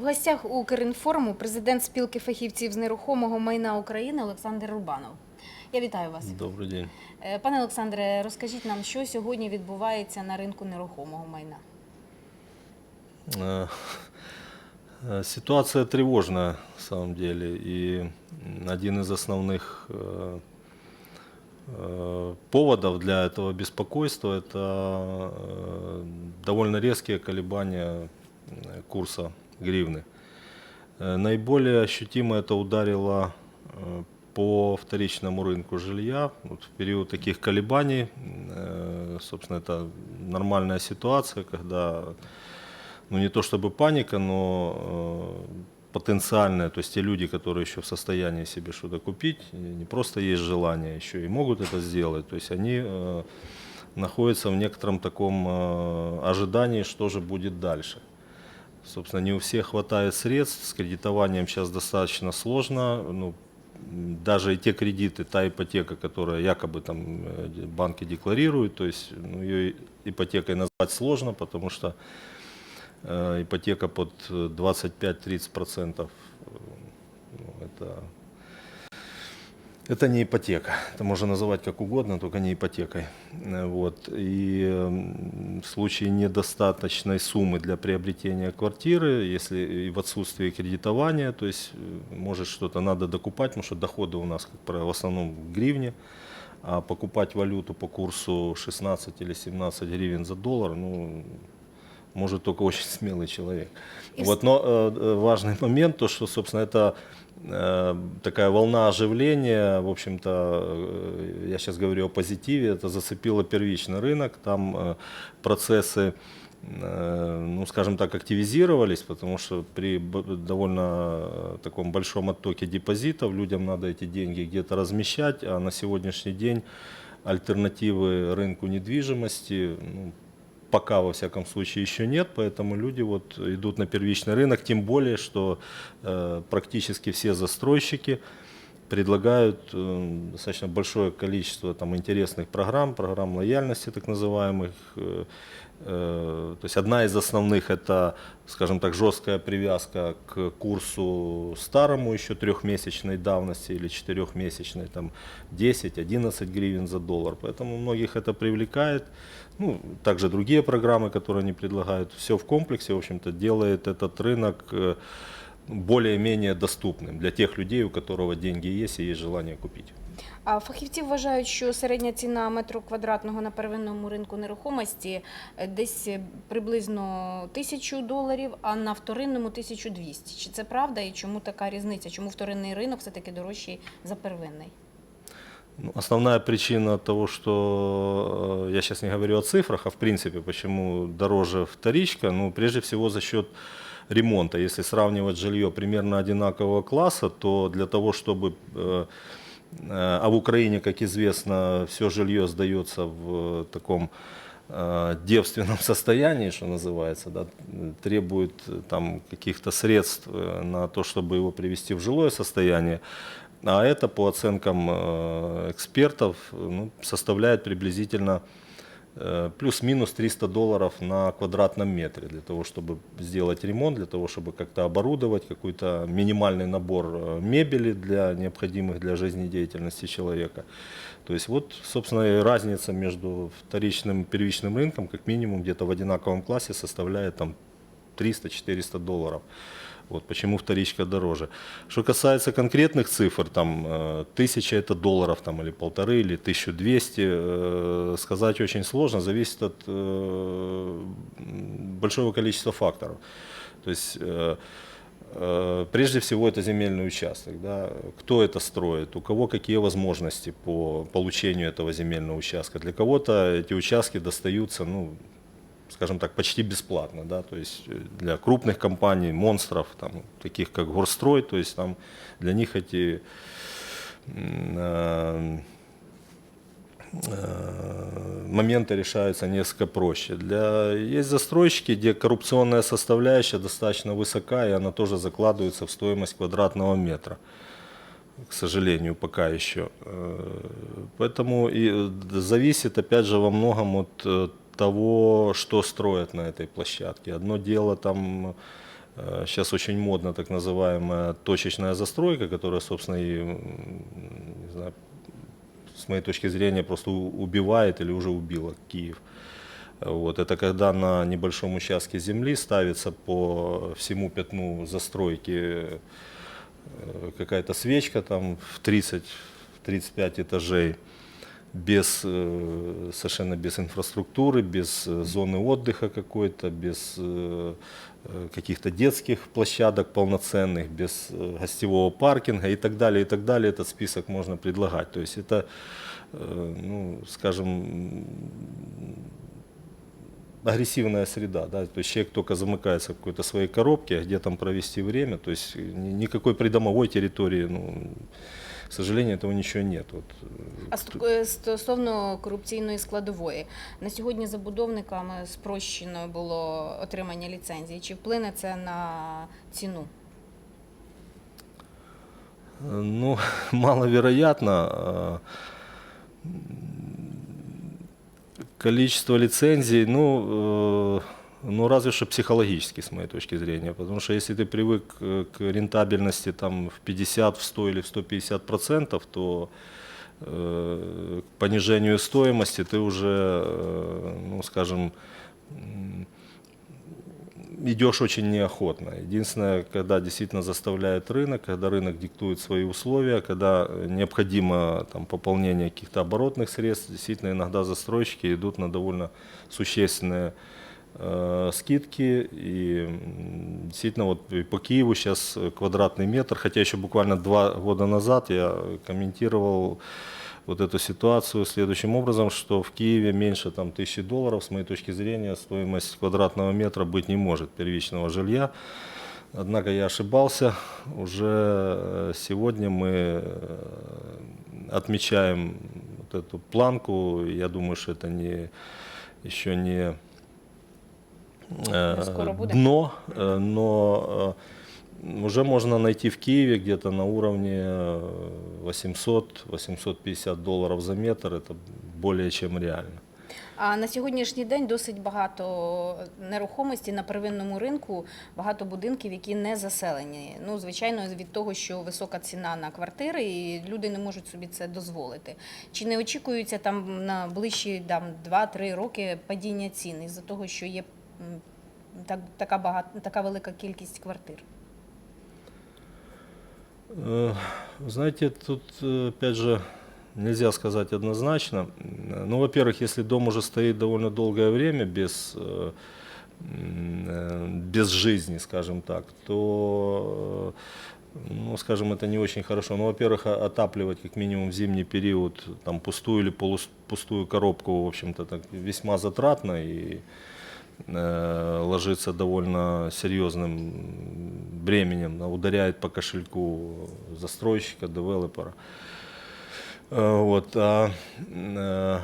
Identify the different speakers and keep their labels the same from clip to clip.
Speaker 1: В гостях у Укрінформу президент спілки фахівців з нерухомого майна України Олександр Рубанов. Я вітаю вас.
Speaker 2: Добрый день.
Speaker 1: Е, Пане Олександре, розкажіть нам, що сьогодні відбувається на ринку нерухомого майна.
Speaker 2: Э, э, Ситуация тревожная, на самом деле, и м, один из основных э, э, поводов для этого беспокойства – это э, довольно резкие колебания э, курса Гривны. Э, Наиболее ощутимо это ударило э, по вторичному рынку жилья. Вот в период таких колебаний, э, собственно, это нормальная ситуация, когда ну не то чтобы паника, но потенциальная, то есть те люди, которые еще в состоянии себе что-то купить, не просто есть желание, еще и могут это сделать, то есть они находятся в некотором таком ожидании, что же будет дальше. Собственно, не у всех хватает средств, с кредитованием сейчас достаточно сложно, ну, даже и те кредиты, та ипотека, которая якобы там э, банки декларируют, то есть ну, ее ипотекой назвать сложно, потому что э, ипотека под э, 25-30 процентов, э, ну, это, это не ипотека. Это можно называть как угодно, только не ипотекой. Э, Вот. И м, в случае недостаточной суммы для приобретения квартиры, если и в отсутствии кредитования, то есть э, может что-то надо докупать, потому что доходы у нас, как правило, в основном в гривне, а покупать валюту по курсу 16 или 17 гривен за доллар, ну, может только очень смелый человек.
Speaker 1: И
Speaker 2: Вот, но э, э, важный момент, то, что, собственно, это э, такая волна оживления, в общем-то, э, я сейчас говорю о позитиве, это зацепило первичный рынок, там э, процессы, э, ну, скажем так, активизировались, потому что при довольно э, таком большом оттоке депозитов людям надо эти деньги где-то размещать, а на сегодняшний день альтернативы рынку недвижимости ну, пока, во всяком случае, еще нет, поэтому люди вот идут на первичный рынок, тем более, что э, практически все застройщики предлагают э, достаточно большое количество там, интересных программ, программ лояльности так называемых. Э, то есть одна из основных это, скажем так, жесткая привязка к курсу старому, еще трехмесячной давности или четырехмесячной, там 10-11 гривен за доллар. Поэтому многих это привлекает. Ну, также другие программы, которые они предлагают. Все в комплексе, в общем-то, делает этот рынок э, более-менее доступным для тех людей, у которого деньги есть и есть желание купить.
Speaker 1: Фахівці вважають, що середня ціна метру квадратного на первинному ринку нерухомості е, десь е, приблизно тисячу доларів, а на вторинному 1200. Чи це правда і чому така різниця? Чому вторинний ринок все-таки дорожчий за первинний?
Speaker 2: Ну, основная причина того, что э, я сейчас не говорю о цифрах, а в принципе, почему дороже вторичка, ну, прежде всего за счет ремонта. Если сравнивать жилье примерно одинакового класса, то для того, чтобы... э, э, А в Украине, как известно, все жилье сдается в таком э, девственном состоянии, что называется, да, требует э, там каких-то средств э, на то, чтобы его привести в жилое состояние. А это, по оценкам э, экспертов, э, ну, составляет приблизительно э, плюс-минус 300 долларов на квадратном метре для того, чтобы сделать ремонт, для того, чтобы как-то оборудовать какой-то минимальный набор э, мебели для необходимых для жизнедеятельности человека. То есть вот, собственно, и разница между вторичным и первичным рынком как минимум где-то в одинаковом классе составляет там 300-400 долларов. Вот почему вторичка дороже. Что касается конкретных цифр, там э, тысяча это долларов там, или полторы, или 1200, э, сказать очень сложно, зависит от э, большого количества факторов. То есть прежде всего это земельный участок, да, кто это строит, у кого какие возможности по получению этого земельного участка. Для кого-то эти участки достаются, ну, скажем так, почти бесплатно, да, то есть э, для крупных компаний, монстров, там, таких как Горстрой, то есть там для них эти э, э, моменты решаются несколько проще. Для, есть застройщики, где коррупционная составляющая достаточно высока, и она тоже закладывается в стоимость квадратного метра к сожалению, пока еще. Э, Поэтому и э, зависит, опять же, во многом от того, что строят на этой площадке. Одно дело там Сейчас очень модно так называемая точечная застройка, которая, собственно, и, не знаю, с моей точки зрения, просто убивает или уже убила Киев. Вот, это когда на небольшом участке земли ставится по всему пятну застройки э, какая-то свечка там в 30-35 этажей, без, э, совершенно без инфраструктуры, без э, зоны отдыха какой-то, без э, каких-то детских площадок полноценных, без гостевого паркинга и так далее, и так далее. Этот список можно предлагать. То есть это, ну, скажем, агрессивная среда, да, то есть человек только замыкается в какой-то своей коробке, а где там провести время, то есть ни- никакой придомовой территории, ну, к сожалению, этого ничего нет. Вот, э,
Speaker 1: А ст- е, стосовно корупційної складової, на сьогодні забудовниками спрощено було отримання ліцензії. Чи вплине це на ціну?
Speaker 2: Э, Ну, маловероятно. а, м, Количество лицензий, ну, э, ну, разве что психологически, с моей точки зрения. Потому что если ты привык э, к рентабельности там, в 50, в 100 или в 150 процентов, то э, к понижению стоимости ты уже, э, ну, скажем, идешь очень неохотно. Единственное, когда действительно заставляет рынок, когда рынок диктует свои условия, когда необходимо там, пополнение каких-то оборотных средств, действительно иногда застройщики идут на довольно существенные скидки. И действительно вот по Киеву сейчас квадратный метр, хотя еще буквально два года назад я комментировал вот эту ситуацию следующим образом, что в Киеве меньше там, тысячи долларов, с моей точки зрения, стоимость квадратного метра быть не может первичного жилья. Однако я ошибался. Уже э, сегодня мы э, отмечаем вот эту планку. Я думаю, что это не, еще не э. дно, э, но э, уже можно найти в Киеве где-то на уровне э, 800-850 долларов за метр. Это более чем реально.
Speaker 1: А на сьогоднішній день досить багато нерухомості на первинному ринку, багато будинків, які не заселені. Ну, звичайно, від того, що висока ціна на квартири, і люди не можуть собі це дозволити. Чи не очікується там на ближчі там, 2-3 роки падіння цін із-за того, що є м, так, така, багато, така велика кількість квартир?
Speaker 2: Э, Знаете, тут э, опять же нельзя сказать однозначно. Ну, во-первых, если дом уже стоит довольно долгое время без, э, без жизни, скажем так, то, ну, скажем, это не очень хорошо. Ну, во-первых, отапливать как минимум в зимний период там пустую или полупустую коробку, в общем-то, так весьма затратно и ложится довольно серьезным бременем, да, ударяет по кошельку застройщика, девелопера. Э, Вот, а, э,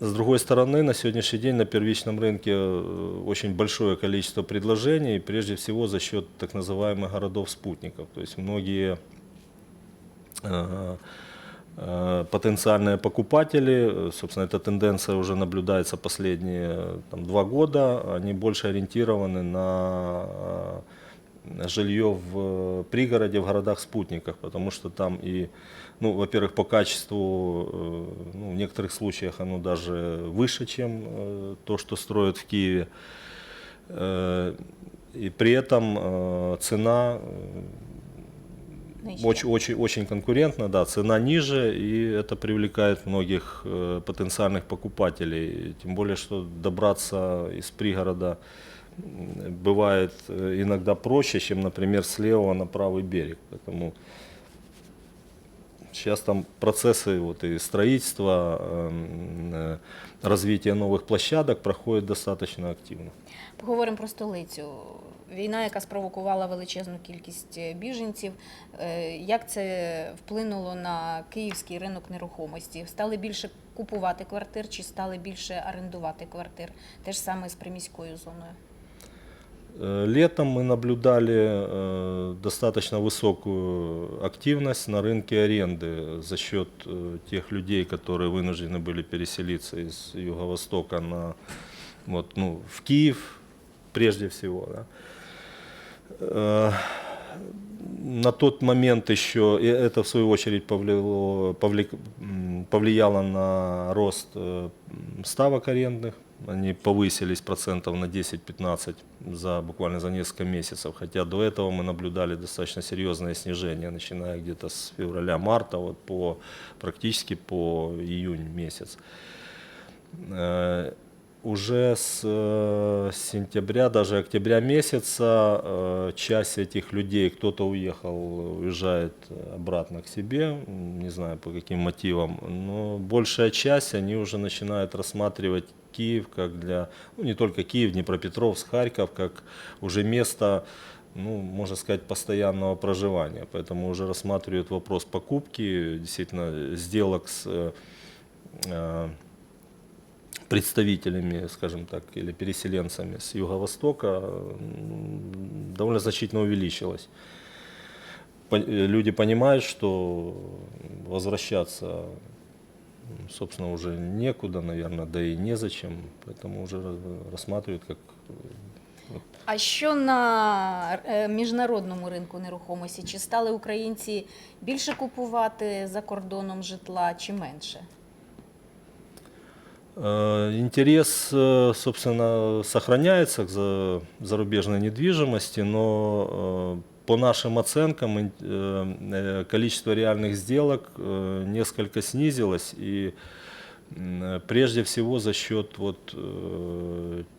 Speaker 2: с другой стороны, на сегодняшний день на первичном рынке э, очень большое количество предложений, прежде всего за счет так называемых городов-спутников. То есть многие э, э, потенциальные покупатели, э, собственно, эта тенденция уже наблюдается последние э, там, два года, они больше ориентированы на э, жилье в э, пригороде, в городах-спутниках, потому что там и, ну, во-первых, по качеству, э, ну, в некоторых случаях оно даже выше, чем э, то, что строят в Киеве. Э, И при этом э, цена э. Очень, очень, очень конкурентно, да, цена ниже, и это привлекает многих э, потенциальных покупателей. Тем более, что добраться из пригорода бывает э, иногда проще, чем, например, с левого на правый берег. Поэтому сейчас там процессы вот, и строительства, эм, э, развития новых площадок проходят достаточно активно.
Speaker 1: Поговоримо про столицю. Війна, яка спровокувала величезну кількість е, біженців. Е, Як це вплинуло на київський ринок нерухомості? Стали більше купувати квартир чи стали більше орендувати квартир? Те ж саме з приміською зоною.
Speaker 2: Э, Летом мы наблюдали э, достаточно высокую активность на рынке аренды за счет э, тех людей, которые вынуждены были переселиться из Юго-Востока на, вот, ну, в Киев прежде всего. Да. Э, На тот момент еще, и это в свою очередь повлияло, м, повлияло на рост э, ставок арендных. Они повысились процентов на 10-15 за буквально за несколько месяцев, хотя до этого мы наблюдали достаточно серьезное снижение, начиная где-то с февраля-марта вот по, практически по июнь месяц. Уже с э, сентября, даже октября месяца э, часть этих людей, кто-то уехал, уезжает обратно к себе, не знаю по каким мотивам, но большая часть, они уже начинают рассматривать Киев как для, ну не только Киев, Днепропетровск, Харьков, как уже место, ну, можно сказать, постоянного проживания. Поэтому уже рассматривают вопрос покупки, действительно, сделок с э, представителями, скажем так, или переселенцами с Юго-Востока довольно значительно увеличилось. Э, Люди понимают, что возвращаться, собственно, уже некуда, наверное, да и незачем, поэтому уже рассматривают как
Speaker 1: А що на е, міжнародному ринку нерухомості? Чи стали українці більше купувати за кордоном житла чи менше?
Speaker 2: Э, Интерес, э, собственно, сохраняется к за- зарубежной недвижимости, но э, по нашим оценкам количество реальных сделок несколько снизилось и прежде всего за счет вот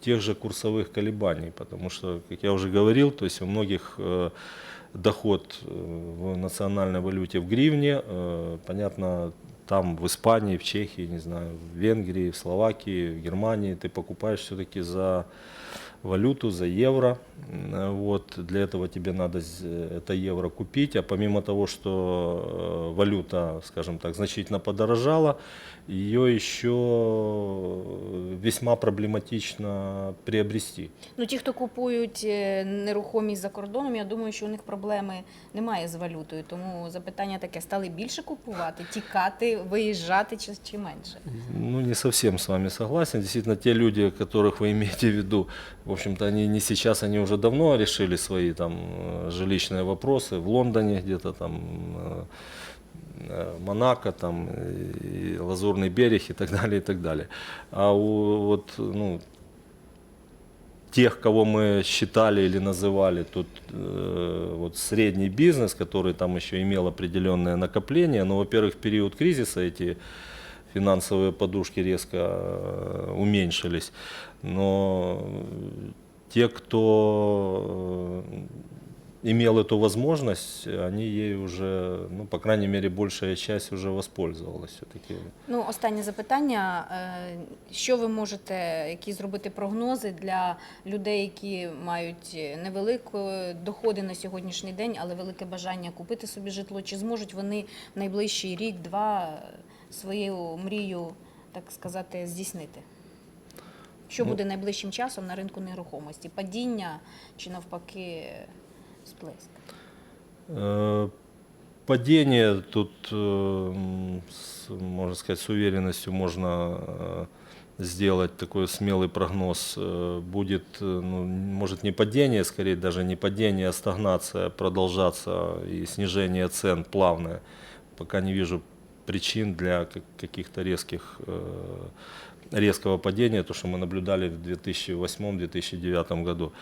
Speaker 2: тех же курсовых колебаний, потому что, как я уже говорил, то есть у многих доход в национальной валюте в гривне, понятно, там в Испании, в Чехии, не знаю, в Венгрии, в Словакии, в Германии ты покупаешь все-таки за валюту, за евро. М, Вот, для этого тебе надо это евро купить, а помимо того, что э, валюта, скажем так, значительно подорожала, ее еще весьма проблематично приобрести.
Speaker 1: Ну, ті, хто купують е, нерухомість за кордоном, я думаю, що у них проблеми немає з валютою. Тому запитання таке: стали більше купувати, тікати, виїжджати чи, чи менше?
Speaker 2: Ну, не совсем с вами согласен. Действительно, те люди, которых вы имеете в виду, в общем-то, они не сейчас, они уже давно решили свои там э, жилищные вопросы в Лондоне где-то там, э, э, Монако, там, и Лазурный берег и так далее, и так далее. А у вот, ну, тех, кого мы считали или называли тут э, вот средний бизнес, который там еще имел определенное накопление, но, во-первых, в период кризиса эти финансовые подушки резко э, уменьшились, но э, те, кто э, имел эту возможность, они ей уже, ну, по крайней мере, большая часть уже воспользовалась все-таки.
Speaker 1: Ну, останнє запитання. Е, Що ви можете які зробити прогнози для людей, які мають невеликі доходи на сьогоднішній день, але велике бажання купити собі житло? Чи зможуть вони в найближчий рік-два свою мрію, так сказати, здійснити? Що
Speaker 2: Ну,
Speaker 1: буде найближчим часом на ринку нерухомості? Падіння чи навпаки сплеск?
Speaker 2: Э, Падение тут, э, можно сказать, с уверенностью можно э, сделать такой смелый прогноз. Будет, ну, может не падение, скорее даже не падение, а стагнация продолжаться и снижение цен плавное. Пока не вижу причин для как- каких-то резких, резкого падения, то, что мы наблюдали в 2008-2009 году.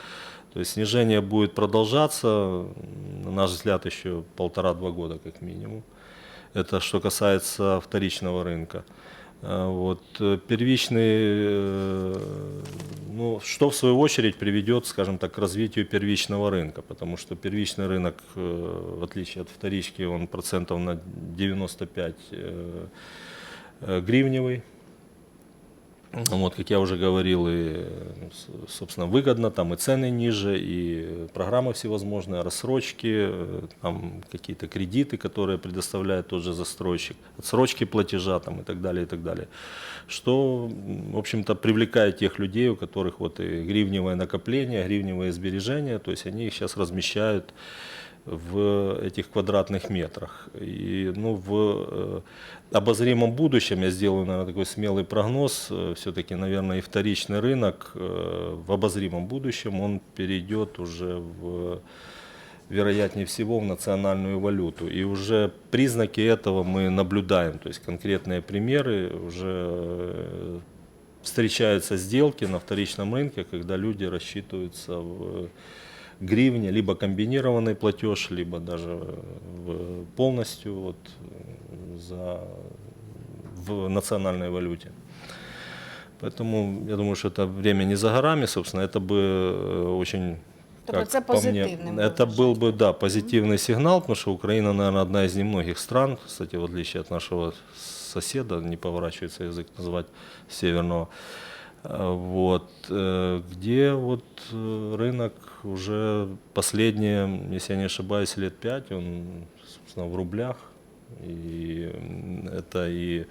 Speaker 2: То есть снижение будет продолжаться, на наш взгляд, еще полтора-два года как минимум. Это что касается вторичного рынка. А Вот, э, первичный, э, ну, что в свою очередь приведет, скажем так, к развитию первичного рынка, потому что первичный рынок, э, в отличие от вторички, он процентов на 95 э, э, гривневый. Вот, как я уже говорил, и, собственно, выгодно, там и цены ниже, и программы всевозможные, рассрочки, э, там какие-то кредиты, которые предоставляет тот же застройщик, отсрочки платежа там, и так далее, и так далее. Что, в общем-то, привлекает тех людей, у которых вот и гривневое накопление, гривневые сбережения, то есть они их сейчас размещают в этих квадратных метрах. И ну, в э, обозримом будущем, я сделаю, наверное, такой смелый прогноз, все-таки, наверное, и вторичный рынок э, в обозримом будущем, он перейдет уже в вероятнее всего в национальную валюту. И уже признаки этого мы наблюдаем, то есть конкретные примеры уже э, встречаются сделки на вторичном рынке, когда люди рассчитываются в гривне, либо комбинированный платеж, либо даже в полностью вот, э, за, в национальной валюте. Поэтому я думаю, что это время не за горами, собственно, это бы э, очень
Speaker 1: Тобто
Speaker 2: как
Speaker 1: це
Speaker 2: по мне,
Speaker 1: позитивним ви
Speaker 2: Это был бы, да, позитивный сигнал, потому что Украина, наверное, одна из немногих стран, кстати, в отличие от нашего соседа, не поворачивается язык назвать северного, э, вот, э, где вот э, рынок уже последние, если я не ошибаюсь, лет пять, он, собственно, в рублях, и м, это и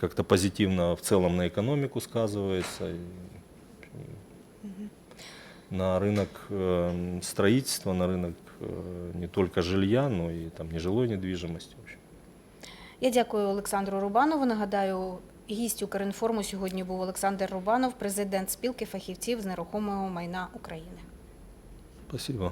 Speaker 2: как-то позитивно в целом на экономику сказывается, и, на рынок э, строительства, на рынок э, не только жилья, но и там нежилой недвижимости. В общем.
Speaker 1: Я дякую Олександру Рубанову. Нагадаю, гість Укрінформу сьогодні був Олександр Рубанов, президент спілки фахівців з нерухомого майна України.
Speaker 2: Спасибо.